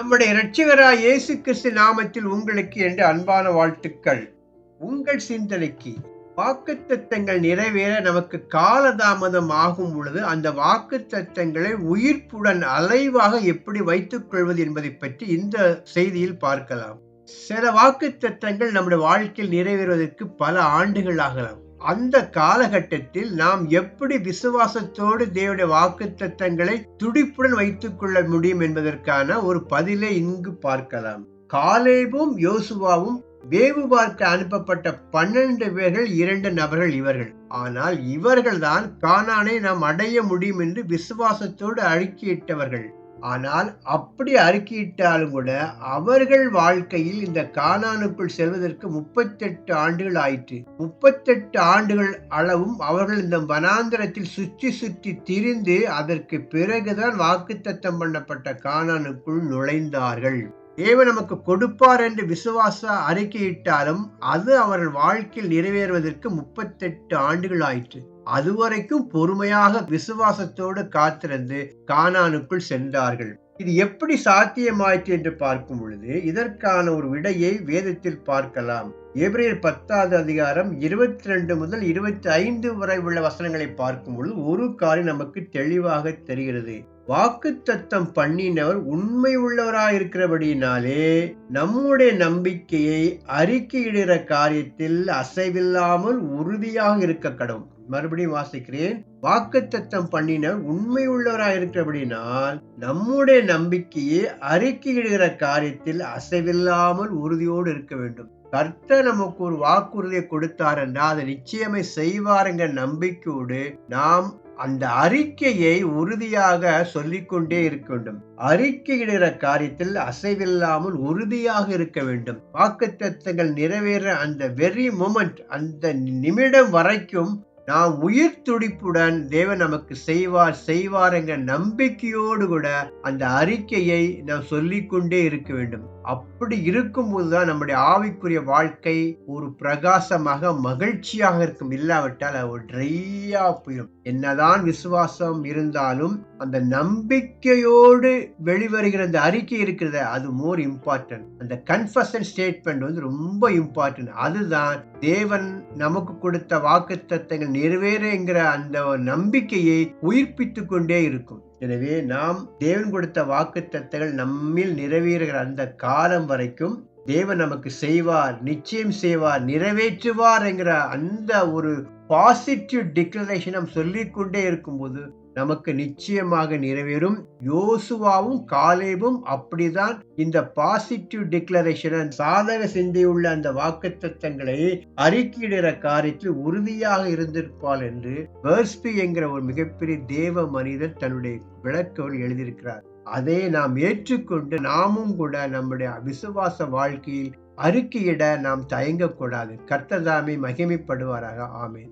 நம்முடைய இரட்சகராய் இயேசு கிறிஸ்து நாமத்தில் உங்களுக்கு என்று அன்பான வாழ்த்துக்கள். உங்கள் சிந்தனைக்கு வாக்குத்தத்தங்கள் நிறைவேற நமக்கு காலதாமதம் ஆகும் பொழுது அந்த வாக்குத்தத்தங்களை உயிர்ப்புடன் அலைவாக எப்படி வைத்துக் கொள்வது என்பதை பற்றி இந்த செய்தியில் பார்க்கலாம். சில வாக்குத்தத்தங்கள் நம்முடைய வாழ்க்கையில் நிறைவேறுவதற்கு பல ஆண்டுகள் ஆகலாம். அந்த காலகட்டத்தில் நாம் எப்படி விசுவாசத்தோடு தேவனுடைய வாக்குத்தத்தங்களை துடிப்புடன் வைத்துக் கொள்ள முடியும் என்பதற்கான ஒரு பதிலை இங்கு பார்க்கலாம். காலேபும் யோசுவாவும் வேவு பார்க்க அனுப்பப்பட்ட பன்னெண்டு பேர்கள் இரண்டு நபர்கள் இவர்கள். ஆனால் இவர்கள்தான் கானானை நாம் அடைய முடியும் என்று விசுவாசத்தோடு அழுக்கியிட்டவர்கள். ஆனால் அப்படி அறிக்கையிட்டாலும் கூட அவர்கள் வாழ்க்கையில் இந்த காணானுக்குள் செல்வதற்கு முப்பத்தெட்டு ஆண்டுகள் ஆயிற்று. முப்பத்தெட்டு ஆண்டுகள் அளவும் அவர்கள் இந்த வனாந்திரத்தில் சுற்றி சுற்றி திரிந்து அதற்கு பிறகுதான் வாக்குத்தத்தம் பண்ணப்பட்ட காணானுக்குள் நுழைந்தார்கள். தேவன் நமக்கு கொடுப்பார் என்று விசுவாச அறிக்கையிட்டாலும் அது அவர்கள் வாழ்க்கையில் நிறைவேறுவதற்கு முப்பத்தெட்டு ஆண்டுகள் ஆயிற்று. அதுவரைக்கும் பொறுமையாக விசுவாசத்தோடு காத்திருந்து கானானுக்குள் சென்றார்கள். இது எப்படி சாத்தியமாயிற்று என்று பார்க்கும் பொழுது இதற்கான ஒரு விடையை வேதத்தில் பார்க்கலாம். ஏப்ரல் பத்தாவது அதிகாரம் இருபத்தி ரெண்டு முதல் இருபத்தி ஐந்து வரை உள்ள வசனங்களை பார்க்கும் பொழுது ஒரு காரியம் நமக்கு தெளிவாக தெரிகிறது. வாக்கு தத்தம் பண்ணினவர் உண்மை உள்ளவராயிருக்கிறபடியினாலே நம்முடைய நம்பிக்கையை அறிக்கையிடுகிற காரியத்தில் அசைவில்லாமல் உறுதியாக இருக்க கடவும் மறுபடியும் வாசிக்கிறேன். வாக்குத்தத்தம் பண்ணினர் உண்மை உள்ளவராக இருக்கிறபடினால் நம்முடைய நம்பிக்கையை அறிக்கையிடுகிற காரியத்தில் அசைவில்லாமல் உறுதியோடு இருக்க வேண்டும். கர்த்தர் நமக்கு ஒரு வாக்குறுதியை கொடுத்தார் என்றால் அதை நிச்சயமே செய்வாருங்க நம்பிக்கையோடு நாம் அந்த அறிக்கையை உறுதியாக சொல்லிக்கொண்டே இருக்க வேண்டும். அறிக்கையிடுகிற காரியத்தில் அசைவில்லாமல் உறுதியாக இருக்க வேண்டும். வாக்குத்தத்தங்கள் நிறைவேற அந்த வெரி மூமெண்ட் அந்த நிமிடம் வரைக்கும் நாம் உயிர் துடிப்புடன் தேவன் நமக்கு செய்வார் செய்வார் என்ற நம்பிக்கையோடு கூட அந்த அறிக்கையை நாம் சொல்லிக்கொண்டே இருக்க வேண்டும். அப்படி இருக்கும்போதுதான் நம்முடைய ஆவிக்குரிய வாழ்க்கை ஒரு பிரகாசமாக மகிழ்ச்சியாக இருக்கும். இல்லாவிட்டால் ஒரு ட்ரையா போயிடும். என்னதான் விசுவாசம் இருந்தாலும் அந்த நம்பிக்கையோடு வெளிவருகிற அந்த அறிக்கை இருக்கிறத அது மோர் இம்பார்ட்டன்ட் அந்த கன்ஃபஷன் ஸ்டேட்மெண்ட் வந்து ரொம்ப இம்பார்ட்டன்ட் அதுதான் தேவன் நமக்கு கொடுத்த வாக்கு தத்தங்கள் நிறைவேறுங்கிற அந்த நம்பிக்கையை உயிர்ப்பித்து கொண்டே இருக்கும். எனவே நாம் தேவன் கொடுத்த வாக்கு தத்தங்கள் நம்மில் நிறைவேறுகிற அந்த காலம் வரைக்கும் தேவன் நமக்கு செய்வார் நிச்சயம் செய்வார் நிறைவேற்றுவார் என்கிற அந்த ஒரு பாசிட்டிவ் டிக்ளரேஷன் நாம் சொல்லிக்கொண்டே இருக்கும்போது நமக்கு நிச்சயமாக நிறைவேறும். யோசுவாவும் காலேபும் அப்படிதான் இந்த பாசிட்டிவ் டிக்ளரேஷன் சாதக சிந்தையுள்ள அந்த வாக்குத்தத்தங்களை அறிக்கையிடுகிற காரியத்தில் உறுதியாக இருந்திருப்பாள் என்று பர்ஸ்பி என்கிற ஒரு மிகப்பெரிய தேவ மனிதர் தன்னுடைய விளக்கவில் எழுதியிருக்கிறார். அதை நாம் ஏற்றுக்கொண்டு நாமும் கூட நம்முடைய விசுவாச வாழ்க்கையில் அறிக்கையிட நாம் தயங்கக்கூடாது. கர்த்ததாமே மகிமைப்படுவாராக. ஆமேன்.